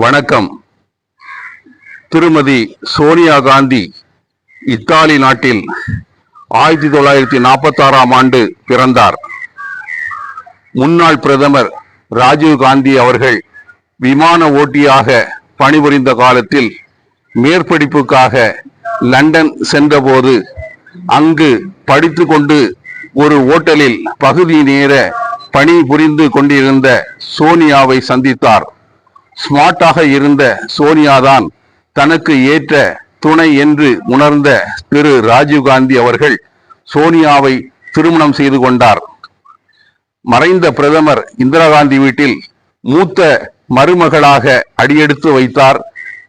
வணக்கம். திருமதி சோனியா காந்தி இத்தாலி நாட்டில் ஆயிரத்தி தொள்ளாயிரத்தி நாற்பத்தாறாம் ஆண்டு பிறந்தார். முன்னாள் பிரதமர் ராஜீவ் காந்தி அவர்கள் விமான ஓட்டியாக பணிபுரிந்த காலத்தில் மேற்படிப்புக்காக லண்டன் சென்றபோது அங்கு படித்து கொண்டு ஒரு ஓட்டலில் பகுதி நேர பணி புரிந்து கொண்டிருந்த சோனியாவை சந்தித்தார். ஸ்மார்ட்டாக இருந்த சோனியாதான் தனக்கு ஏற்ற துணை என்று உணர்ந்த திரு ராஜீவ்காந்தி அவர்கள் சோனியாவை திருமணம் செய்து கொண்டார். மறைந்த பிரதமர் இந்திரா காந்தி வீட்டில் மூத்த மருமகளாக அடியெடுத்து வைத்தார்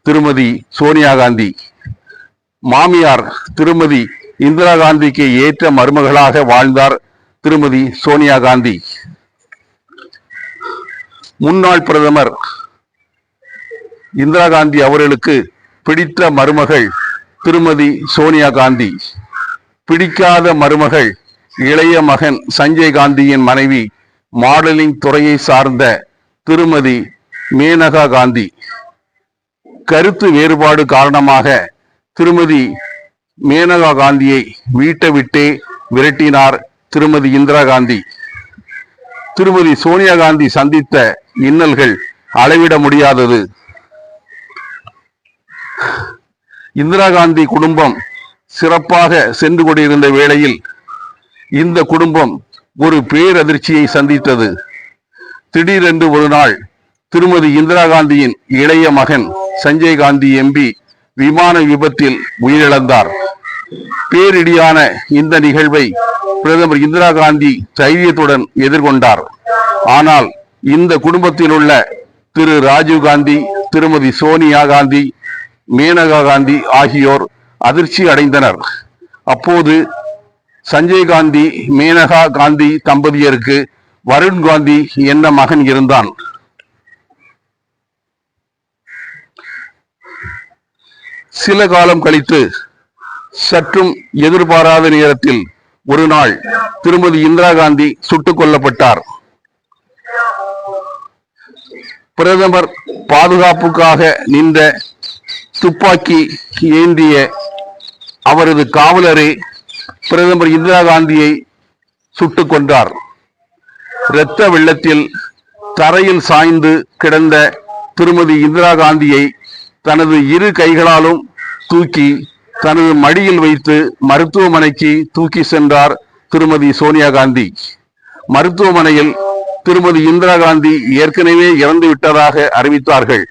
திருமதி சோனியா காந்தி. மாமியார் திருமதி இந்திரா காந்திக்கு ஏற்ற மருமகளாக வாழ்ந்தார் திருமதி சோனியா காந்தி. முன்னாள் பிரதமர் இந்திரா காந்தி அவர்களுக்கு பிடித்த மருமகள் திருமதி சோனியா காந்தி. பிடிக்காத மருமகள் இளைய மகன் சஞ்சய் காந்தியின் மனைவி மாடலிங் துறையை சார்ந்த திருமதி மேனகா காந்தி. கருத்து வேறுபாடு காரணமாக திருமதி மேனகா காந்தியை வீட்டை விட்டே விரட்டினார் திருமதி இந்திரா காந்தி. திருமதி சோனியா காந்தி சந்தித்த இன்னல்கள் அளவிட முடியாதது. இந்திரா காந்தி குடும்பம் சிறப்பாக சென்று கொண்டிருந்த வேளையில் இந்த குடும்பம் ஒரு பேரதிர்ச்சியை சந்தித்தது. திடீரென்று ஒரு நாள் திருமதி இந்திரா காந்தியின் இளைய மகன் சஞ்சய் காந்தி எம்பி விமான விபத்தில் உயிரிழந்தார். பேரிடியான இந்த நிகழ்வை பிரதமர் இந்திரா காந்தி தைரியத்துடன் எதிர்கொண்டார். ஆனால் இந்த குடும்பத்தில் உள்ள திரு ராஜீவ் காந்தி திருமதி சோனியா காந்தி மேனகா காந்தி ஆகியோர் அதிர்ச்சி அடைந்தனர். அப்போது சஞ்சய் காந்தி மேனகா காந்தி தம்பதியருக்கு வருண் காந்தி என்ன மகன் இருந்தான். சில காலம் கழித்து சற்றும் எதிர்பாராத நேரத்தில் ஒரு நாள் திருமதி இந்திரா காந்தி சுட்டுக் கொல்லப்பட்டார். பிரதமர் பாதுகாப்புக்காக நின்ற துப்பாக்கி ஏந்திய அவரது காவலரே பிரதமர் இந்திரா காந்தியை சுட்டுக் கொண்டார் இரத்த வெள்ளத்தில் தரையில் சாய்ந்து கிடந்த திருமதி இந்திரா காந்தியை தனது இரு கைகளாலும் தூக்கி தனது மடியில் வைத்து மருத்துவமனைக்கு தூக்கி சென்றார் திருமதி சோனியா காந்தி. மருத்துவமனையில் திருமதி இந்திரா காந்தி ஏற்கனவே இறந்து விட்டதாக அறிவித்தார்கள்.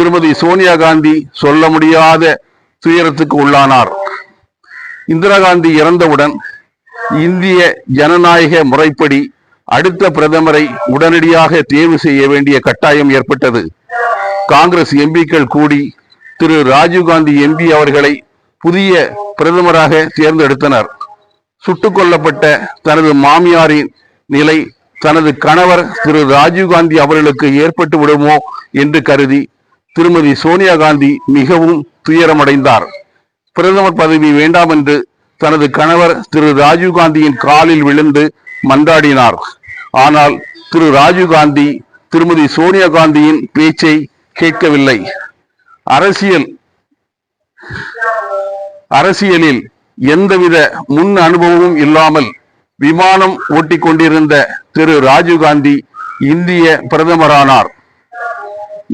திருமதி சோனியா காந்தி சொல்ல முடியாத துயரத்துக்கு உள்ளானார். இந்திரா காந்தி இறந்தவுடன் இந்திய ஜனநாயக முறைப்படி அடுத்த பிரதமரை உடனடியாக தேர்வு செய்ய வேண்டிய கட்டாயம் ஏற்பட்டது. காங்கிரஸ் எம்பிக்கள் கூடி திரு ராஜீவ்காந்தி எம்பி அவர்களை புதிய பிரதமராக தேர்ந்தெடுத்தனர். சுட்டுக் கொல்லப்பட்ட தனது மாமியாரின் நிலை தனது கணவர் திரு ராஜீவ்காந்தி அவர்களுக்கு ஏற்பட்டு விடுமோ என்று கருதி திருமதி சோனியா காந்தி மிகவும் துயரமடைந்தார். பிரதமர் பதவி வேண்டாம் என்று தனது கணவர் திரு ராஜீவ்காந்தியின் காலில் விழுந்து மன்றாடினார். ஆனால் திரு ராஜீவ்காந்தி திருமதி சோனியா காந்தியின் பேச்சை கேட்கவில்லை. அரசியல் அரசியலில் எந்தவித முன் அனுபவமும் இல்லாமல் விமானம் ஓட்டிக் கொண்டிருந்த திரு ராஜீவ்காந்தி இந்திய பிரதமரானார்.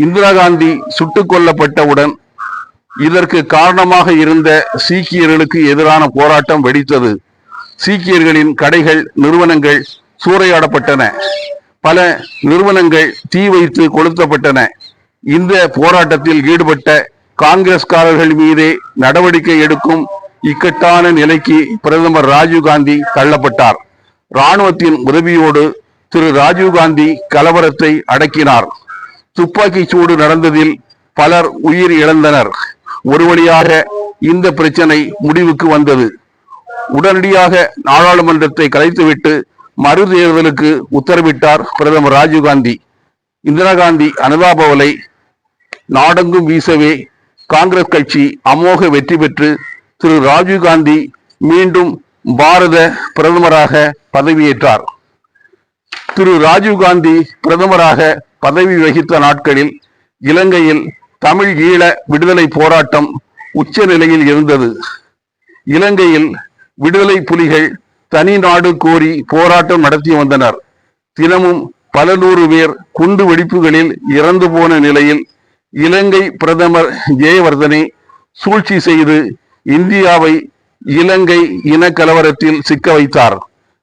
இந்திரா காந்தி சுட்டுக் கொல்லப்பட்டவுடன் இதற்கு காரணமாக இருந்த சீக்கியர்களுக்கு எதிரான போராட்டம் வெடித்தது. சீக்கியர்களின் கடைகள் நிறுவனங்கள் சூறையாடப்பட்டன. பல நிறுவனங்கள் தீ வைத்து கொளுத்தப்பட்டன. இந்த போராட்டத்தில் ஈடுபட்ட காங்கிரஸ்காரர்கள் மீதே நடவடிக்கை எடுக்கும் இக்கட்டான நிலைக்கு பிரதமர் ராஜீவ்காந்தி தள்ளப்பட்டார். ராணுவத்தின் உதவியோடு திரு ராஜீவ்காந்தி கலவரத்தை அடக்கினார். துப்பாக்கி சூடு நடந்ததில் பலர் உயிர் இழந்தனர். ஒரு வழியாக இந்த பிரச்சனை முடிவுக்கு வந்தது. உடனடியாக நாடாளுமன்றத்தை கலைத்துவிட்டு மறு தேர்தலுக்கு உத்தரவிட்டார் பிரதமர் ராஜீவ்காந்தி இந்திரா காந்தி அனுதாபவலை நாடெங்கும் வீசவே காங்கிரஸ் கட்சி அமோக வெற்றி பெற்று திரு ராஜீவ்காந்தி மீண்டும் பாரத பிரதமராக பதவியேற்றார். திரு ராஜீவ்காந்தி பிரதமராக பதவி வகித்த நாட்களில் இலங்கையில் தமிழ் ஈழ விடுதலை போராட்டம் உச்ச நிலையில் இருந்தது. இலங்கையில் விடுதலை புலிகள் தனி நாடு கோரி போராட்டம் நடத்தி வந்தனர். தினமும் பல நூறு பேர் குண்டு வெடிப்புகளில் இறந்து போன நிலையில் இலங்கை பிரதமர் ஜெயவர்தனை சூழ்ச்சி செய்து இந்தியாவை இலங்கை இன கலவரத்தில் சிக்க வைத்தார்.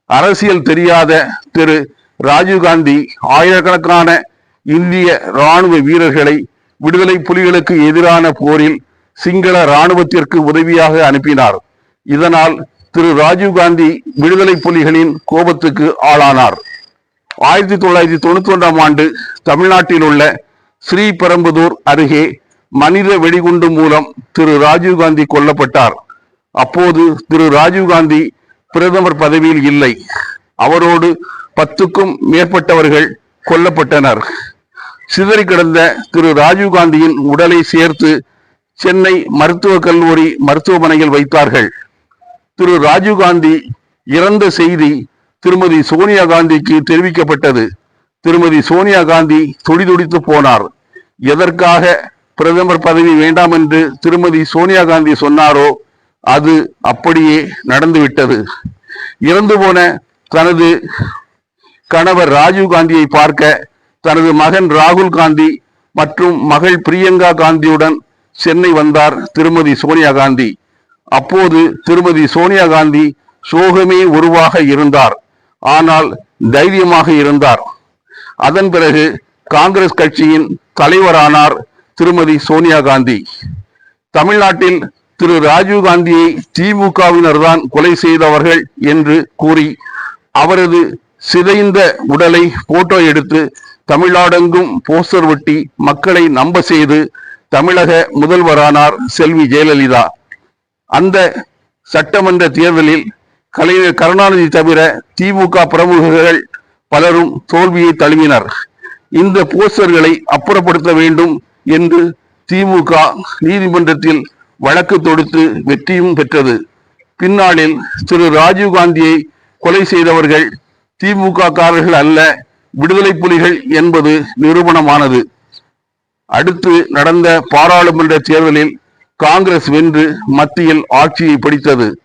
அரசியல் தெரியாத திரு ராஜீவ்காந்தி ஆயிரக்கணக்கான இந்திய ராணுவ வீரர்களை விடுதலை புலிகளுக்கு எதிரான போரில் சிங்கள ராணுவத்திற்கு உதவியாக அனுப்பினார். இதனால் திரு ராஜீவ்காந்தி விடுதலை புலிகளின் கோபத்துக்கு ஆளானார். ஆயிரத்தி தொள்ளாயிரத்தி தொண்ணூத்தி ஒன்றாம் ஆண்டு தமிழ்நாட்டில் உள்ள ஸ்ரீபெரும்புதூர் அருகே மனித வெடிகுண்டு மூலம் திரு ராஜீவ்காந்தி கொல்லப்பட்டார். அப்போது திரு ராஜீவ்காந்தி பிரதமர் பதவியில் இல்லை. அவரோடு பத்துக்கும் மேற்பட்டவர்கள் கொல்லப்பட்டனர். சிதறி கிடந்த திரு ராஜீவ்காந்தியின் உடலை சேர்த்து சென்னை மருத்துவக் கல்லூரி மருத்துவமனையில் வைத்தார்கள். திரு ராஜீவ்காந்தி இறந்த செய்தி திருமதி சோனியா காந்திக்கு தெரிவிக்கப்பட்டது. திருமதி சோனியா காந்தி துடிதுடித்து போனார். எதற்காக பிரதமர் பதவி வேண்டாம் என்று திருமதி சோனியா காந்தி சொன்னாரோ அது அப்படியே நடந்துவிட்டது. இறந்து போன தனது கணவர் ராஜீவ் காந்தியை பார்க்க தனது மகன் ராகுல் காந்தி மற்றும் மகள் பிரியங்கா காந்தியுடன் சென்னை வந்தார் திருமதி சோனியா காந்தி. அப்போது திருமதி சோனியா காந்தி சோகமே உருவாக இருந்தார். ஆனால் தைரியமாக இருந்தார். அதன் பிறகு காங்கிரஸ் கட்சியின் தலைவரானார் திருமதி சோனியா காந்தி. தமிழ்நாட்டில் திரு ராஜீவ் காந்தியை திமுகவினர் தான் கொலை செய்தவர்கள் என்று கூறி அவரது சிதைந்த உடலை போட்டோ எடுத்து தமிழ்நாடெங்கும் போஸ்டர் ஒட்டி மக்களை நம்ப செய்து தமிழக முதல்வரானார் செல்வி ஜெயலலிதா. அந்த சட்டமன்ற தேர்தலில் கலைஞர் கருணாநிதி தவிர திமுக பிரமுகர்கள் பலரும் தோல்வியை தழுவினர். இந்த போஸ்டர்களை அப்புறப்படுத்த வேண்டும் என்று திமுக நீதிமன்றத்தில் வழக்கு தொடுத்து வெற்றியும் பெற்றது. பின்னாளில் திரு ராஜீவ் காந்தியை கொலை செய்தவர்கள் திமுக காரர்கள் அல்ல விடுதலை புலிகள் என்பது நிரூபணமானது. அடுத்து நடந்த பாராளுமன்ற தேர்தலில் காங்கிரஸ் வென்று மத்தியில் ஆட்சியை பிடித்தது.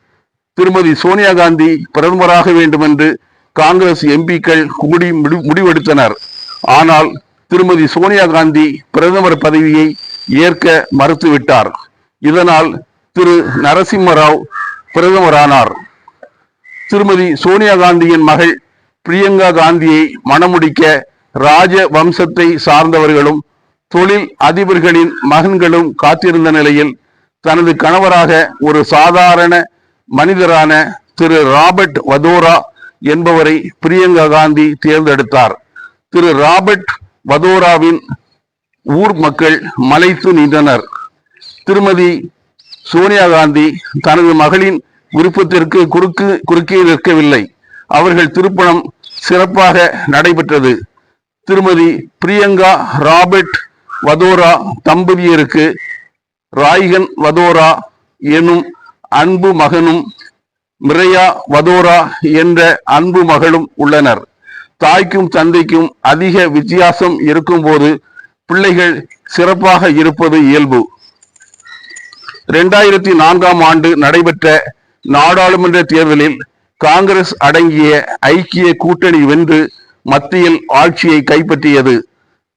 திருமதி சோனியா காந்தி பிரதமராக வேண்டும் என்று காங்கிரஸ் எம்பிக்கள் கூடி முடி- முடிவெடுத்தனர். ஆனால் திருமதி சோனியா காந்தி பிரதமர் பதவியை ஏற்க மறுத்துவிட்டார். இதனால் திரு நரசிம்மராவ் பிரதமரானார். திருமதி சோனியா காந்தியின் மகள் பிரியங்கா காந்தியை மணமுடிக்க ராஜ வம்சத்தை சார்ந்தவர்களும் தொழில் அதிபர்களின் மகன்களும் காத்திருந்த நிலையில் தனது கணவராக ஒரு சாதாரண மனிதரான திரு ராபர்ட் வதோரா என்பவரை பிரியங்கா காந்தி தேர்ந்தெடுத்தார். திரு ராபர்ட் வதோராவின் ஊர் மக்கள் மலைத்து நின்றனர். திருமதி சோனியா காந்தி தனது மகளின் விருப்பத்திற்கு குறுக்கு குறுக்கே நிற்கவில்லை. அவர்கள் திருப்பணம் சிறப்பாக நடைபெற்றது. திருமதி பிரியங்கா ராபர்ட் வதோரா தம்பதியருக்கு ராய்கன் வதோரா எனும் அன்பு மகனும் மிரையா வதோரா என்ற அன்பு மகளும் உள்ளனர். தாய்க்கும் தந்தைக்கும் அதிக வித்தியாசம் இருக்கும்போது பிள்ளைகள் சிறப்பாக இருப்பது இயல்பு. இரண்டாயிரத்தி நான்காம் ஆண்டு நடைபெற்ற நாடாளுமன்ற தேர்தலில் காங்கிரஸ் அடங்கிய ஐக்கிய கூட்டணி வென்று மத்தியில் ஆட்சியை கைப்பற்றியது.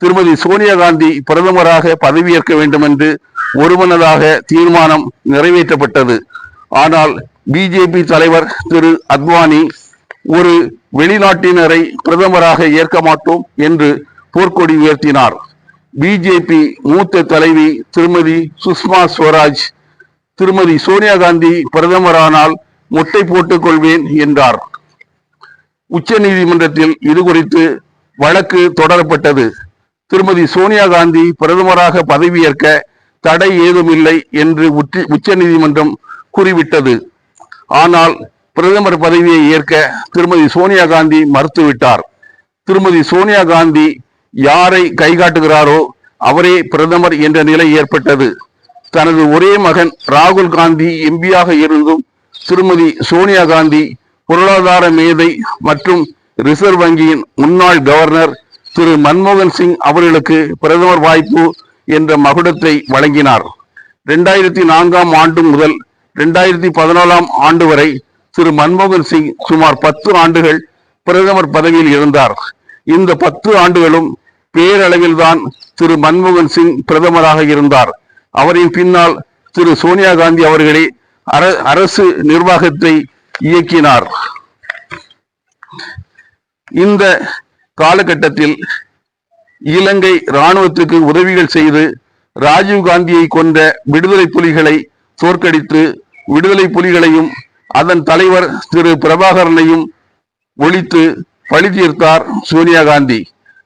திருமதி சோனியா காந்தி பிரதமராக பதவியேற்க வேண்டும் என்று ஒருமனதாக தீர்மானம் நிறைவேற்றப்பட்டது. ஆனால் பிஜேபி தலைவர் திரு அத்வானி ஒரு வெளிநாட்டினரை பிரதமராக ஏற்க மாட்டோம் என்று போர்க்கொடி உயர்த்தினார். பிஜேபி மூத்த தலைவி திருமதி சுஷ்மா ஸ்வராஜ் திருமதி சோனியா காந்தி பிரதமரானால் முட்டை போட்டுக் கொள்வேன் என்றார். உச்ச நீதிமன்றத்தில் இது குறித்து வழக்கு தொடரப்பட்டது. திருமதி சோனியா காந்தி பிரதமராக பதவியேற்க தடை ஏதுமில்லை என்று உச்ச நீதிமன்றம் கூறிவிட்டது. ஆனால் பிரதமர் பதவியை ஏற்க திருமதி சோனியா காந்தி மறுத்துவிட்டார். திருமதி சோனியா காந்தி யாரை கைகாட்டுகிறாரோ அவரே பிரதமர் என்ற நிலை ஏற்பட்டது. தனது ஒரே மகன் ராகுல் காந்தி எம்பியாக இருந்தும் திருமதி சோனியா காந்தி பொருளாதார மேதை மற்றும் ரிசர்வ் வங்கியின் முன்னாள் கவர்னர் திரு மன்மோகன் சிங் அவர்களுக்கு பிரதமர் வாய்ப்பு என்ற மகுடத்தை வழங்கினார். இரண்டாயிரத்தி நான்காம் ஆண்டு முதல் இரண்டாயிரத்தி பதினாலாம் ஆண்டு வரை திரு மன்மோகன் சிங் சுமார் பத்து ஆண்டுகள் பிரதமர் பதவியில் இருந்தார். இந்த பத்து ஆண்டுகளும் பேரளவில்தான் திரு மன்மோகன் சிங் பிரதமராக இருந்தார். அவரின் பின்னால் திரு சோனியா காந்தி அவர்களே அரசு நிர்வாகத்தை இயக்கினார். இந்த காலகட்டத்தில் இலங்கை இராணுவத்துக்கு உதவிகள் செய்து ராஜீவ் காந்தியை கொண்ட விடுதலை புலிகளை தோற்கடித்து விடுதலை புலிகளையும் அதன் தலைவர் திரு பிரபாகரனையும் ஒழித்து பழி தீர்த்தார் சோனியா காந்தி.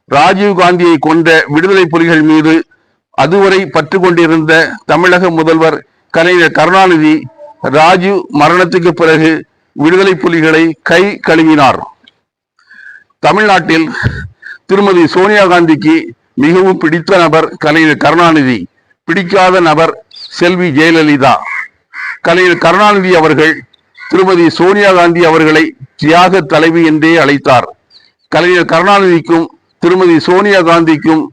ராஜீவ் காந்தியை கொண்ட விடுதலை புலிகள் மீது அதுவரை பற்று கொண்டிருந்த தமிழக முதல்வர் கலைஞர் கருணாநிதி ராஜீவ் மரணத்துக்கு பிறகு விடுதலை புலிகளை கை கழுவினார். தமிழ்நாட்டில் திருமதி சோனியா காந்திக்கு மிகவும் பிடித்த நபர் கலைஞர் கருணாநிதி. பிடிக்காத நபர் செல்வி ஜெயலலிதா. கலைஞர் கருணாநிதி அவர்கள் திருமதி சோனியா காந்தி அவர்களை தியாக தலைவி என்றே அழைத்தார். கலைஞர் கருணாநிதிக்கும் திருமதி சோனியா காந்திக்கும்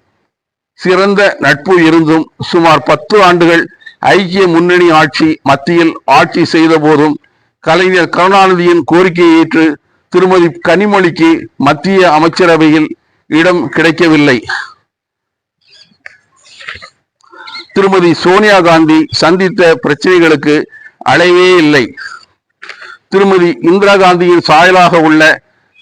சிறந்த நட்பு இருந்தும் சுமார் பத்து ஆண்டுகள் ஐக்கிய முன்னணி ஆட்சி மத்தியில் ஆட்சி செய்த போதும் கலைஞர் கருணாநிதியின் கோரிக்கையை ஏற்று திருமதி கனிமொழிக்கு மத்திய அமைச்சரவையில் இடம் கிடைக்கவில்லை. திருமதி சோனியா காந்தி சந்தித்த பிரச்சனைகளுக்கு அளவே இல்லை. திருமதி இந்திரா காந்தியின் சாயலாக உள்ள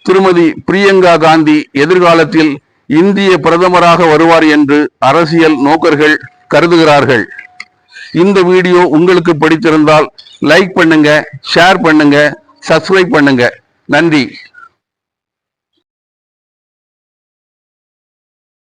திருமதி பிரியங்கா காந்தி எதிர்காலத்தில் இந்திய பிரதமராக வருவார் என்று அரசியல் நோக்கர்கள் கருதுகிறார்கள். இந்த வீடியோ உங்களுக்கு பிடித்திருந்தால் லைக் பண்ணுங்க ஷேர் பண்ணுங்க சப்ஸ்கிரைப் பண்ணுங்க. நன்றி.